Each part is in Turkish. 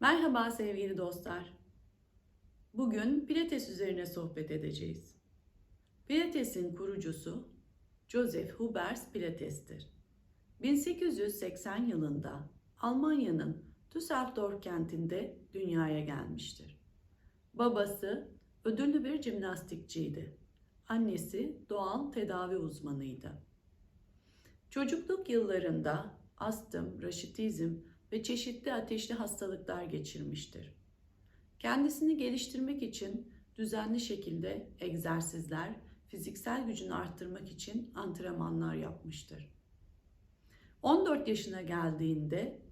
Merhaba sevgili dostlar. Bugün Pilates üzerine sohbet edeceğiz. Pilates'in kurucusu Joseph Hubers Pilates'tir. 1880 yılında Almanya'nın Düsseldorf kentinde dünyaya gelmiştir. Babası ödüllü bir jimnastikçiydi. Annesi doğal tedavi uzmanıydı. Çocukluk yıllarında astım, raşitizm ve çeşitli ateşli hastalıklar geçirmiştir. Kendisini geliştirmek için düzenli şekilde egzersizler, fiziksel gücünü arttırmak için antrenmanlar yapmıştır. 14 yaşına geldiğinde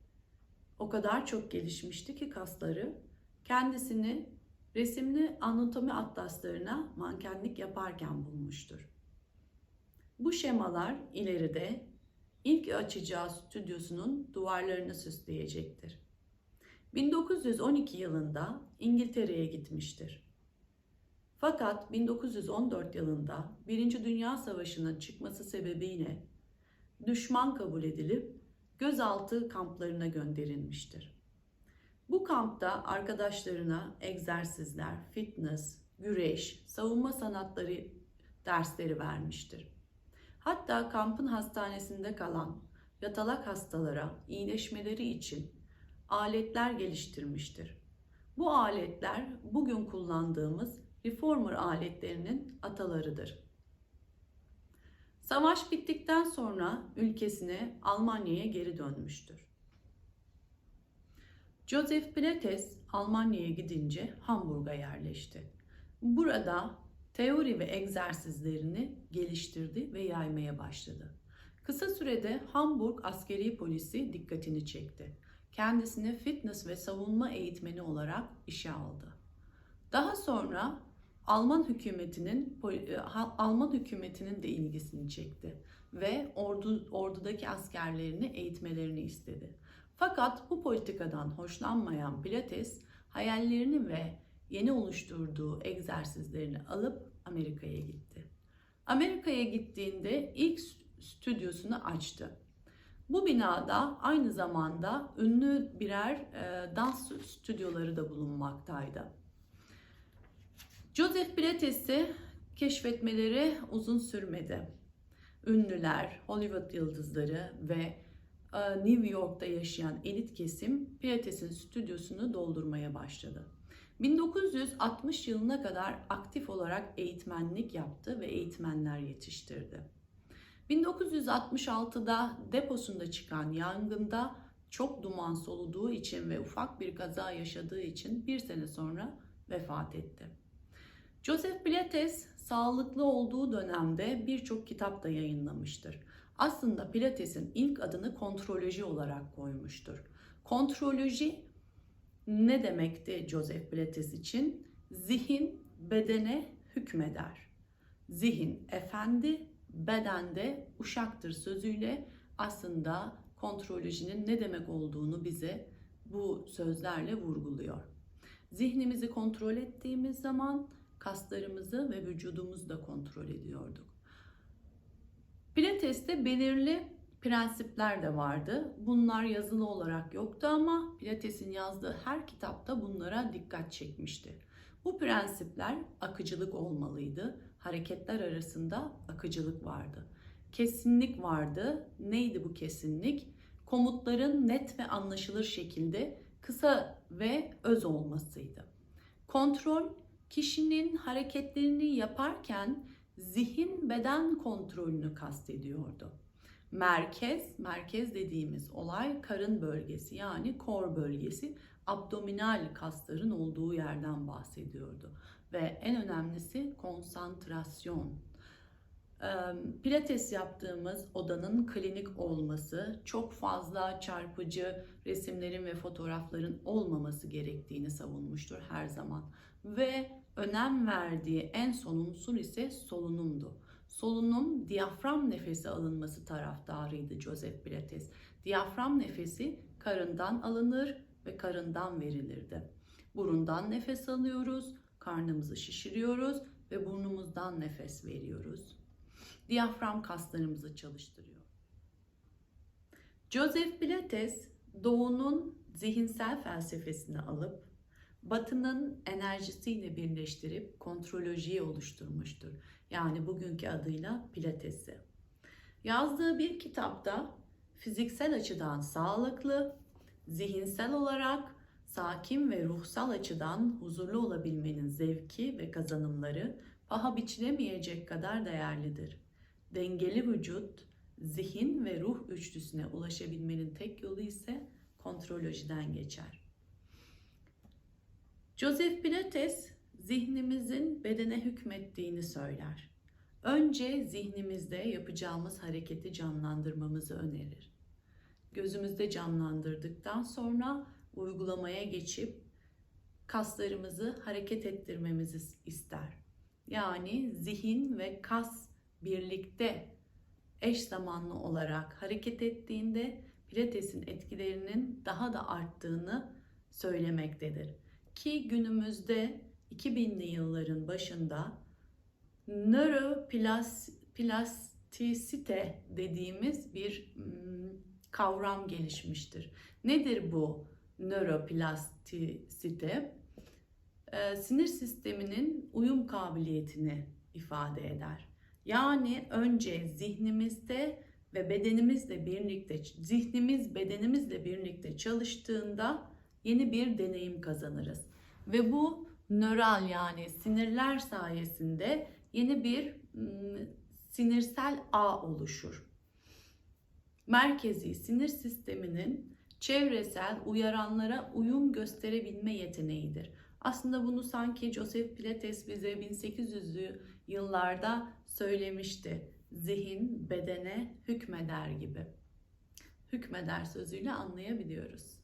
o kadar çok gelişmişti ki kasları kendisini resimli anatomi atlaslarına mankenlik yaparken bulmuştur. Bu şemalar ileride ilk açacağı stüdyosunun duvarlarını süsleyecektir. 1912 yılında İngiltere'ye gitmiştir. Fakat 1914 yılında Birinci Dünya Savaşı'nın çıkması sebebiyle düşman kabul edilip gözaltı kamplarına gönderilmiştir. Bu kampta arkadaşlarına egzersizler, fitness, güreş, savunma sanatları dersleri vermiştir. Hatta kampın hastanesinde kalan yatalak hastalara iyileşmeleri için aletler geliştirmiştir. Bu aletler bugün kullandığımız reformer aletlerinin atalarıdır. Savaş bittikten sonra ülkesine Almanya'ya geri dönmüştür. Joseph Pilates Almanya'ya gidince Hamburg'a yerleşti. Burada teori ve egzersizlerini geliştirdi ve yaymaya başladı. Kısa sürede Hamburg askeri polisi dikkatini çekti. Kendisini fitness ve savunma eğitmeni olarak işe aldı. Daha sonra Alman hükümetinin Alman hükümetinin de ilgisini çekti ve ordu ordudaki askerlerini eğitmelerini istedi. Fakat bu politikadan hoşlanmayan Pilates hayallerini ve yeni oluşturduğu egzersizlerini alıp Amerika'ya gitti. Amerika'ya gittiğinde ilk stüdyosunu açtı. Bu binada aynı zamanda ünlü birer e, dans stüdyoları da bulunmaktaydı. Joseph Pilates'i keşfetmeleri uzun sürmedi. Ünlüler, Hollywood yıldızları ve e, New York'ta yaşayan elit kesim Pilates'in stüdyosunu doldurmaya başladı. 1960 yılına kadar aktif olarak eğitmenlik yaptı ve eğitmenler yetiştirdi. 1966'da deposunda çıkan yangında çok duman soluduğu için ve ufak bir kaza yaşadığı için bir sene sonra vefat etti. Joseph Pilates sağlıklı olduğu dönemde birçok kitap da yayınlamıştır. Aslında Pilates'in ilk adını kontroloji olarak koymuştur. Kontroloji ne demekti Joseph Pilates için? Zihin bedene hükmeder. Zihin efendi, beden de uşaktır sözüyle aslında kontrolojinin ne demek olduğunu bize bu sözlerle vurguluyor. Zihnimizi kontrol ettiğimiz zaman kaslarımızı ve vücudumuzu da kontrol ediyorduk. Pilates'te belirli prensipler de vardı. Bunlar yazılı olarak yoktu ama Pilates'in yazdığı her kitapta bunlara dikkat çekmişti. Bu prensipler akıcılık olmalıydı. Hareketler arasında akıcılık vardı. Kesinlik vardı. Neydi bu kesinlik? Komutların net ve anlaşılır şekilde kısa ve öz olmasıydı. Kontrol kişinin hareketlerini yaparken zihin beden kontrolünü kastediyordu. Merkez, merkez dediğimiz olay karın bölgesi yani kor bölgesi, abdominal kasların olduğu yerden bahsediyordu. Ve en önemlisi konsantrasyon. Pilates yaptığımız odanın klinik olması, çok fazla çarpıcı resimlerin ve fotoğrafların olmaması gerektiğini savunmuştur her zaman. Ve önem verdiği en son unsur ise solunumdu. Solunum diyafram nefesi alınması taraftarıydı Joseph Pilates. Diyafram nefesi karından alınır ve karından verilirdi. Burundan nefes alıyoruz, karnımızı şişiriyoruz ve burnumuzdan nefes veriyoruz. Diyafram kaslarımızı çalıştırıyor. Joseph Pilates doğunun zihinsel felsefesini alıp Batı'nın enerjisiyle birleştirip kontrolojiyi oluşturmuştur. Yani bugünkü adıyla Pilates'i. Yazdığı bir kitapta fiziksel açıdan sağlıklı, zihinsel olarak sakin ve ruhsal açıdan huzurlu olabilmenin zevki ve kazanımları paha biçilemeyecek kadar değerlidir. Dengeli vücut, zihin ve ruh üçlüsüne ulaşabilmenin tek yolu ise kontrolojiden geçer. Joseph Pilates zihnimizin bedene hükmettiğini söyler. Önce zihnimizde yapacağımız hareketi canlandırmamızı önerir. Gözümüzde canlandırdıktan sonra uygulamaya geçip kaslarımızı hareket ettirmemizi ister. Yani zihin ve kas birlikte eş zamanlı olarak hareket ettiğinde pilatesin etkilerinin daha da arttığını söylemektedir. Ki günümüzde 2000'li yılların başında nöroplastisite dediğimiz bir kavram gelişmiştir. Nedir bu nöroplastisite? Sinir sisteminin uyum kabiliyetini ifade eder. Yani önce zihnimizde ve bedenimizle birlikte, zihnimiz bedenimizle birlikte çalıştığında yeni bir deneyim kazanırız. Ve bu nöral yani sinirler sayesinde yeni bir sinirsel ağ oluşur. Merkezi sinir sisteminin çevresel uyaranlara uyum gösterebilme yeteneğidir. Aslında bunu sanki Joseph Pilates bize 1800'lü yıllarda söylemişti. Zihin bedene hükmeder gibi. Hükmeder sözüyle anlayabiliyoruz.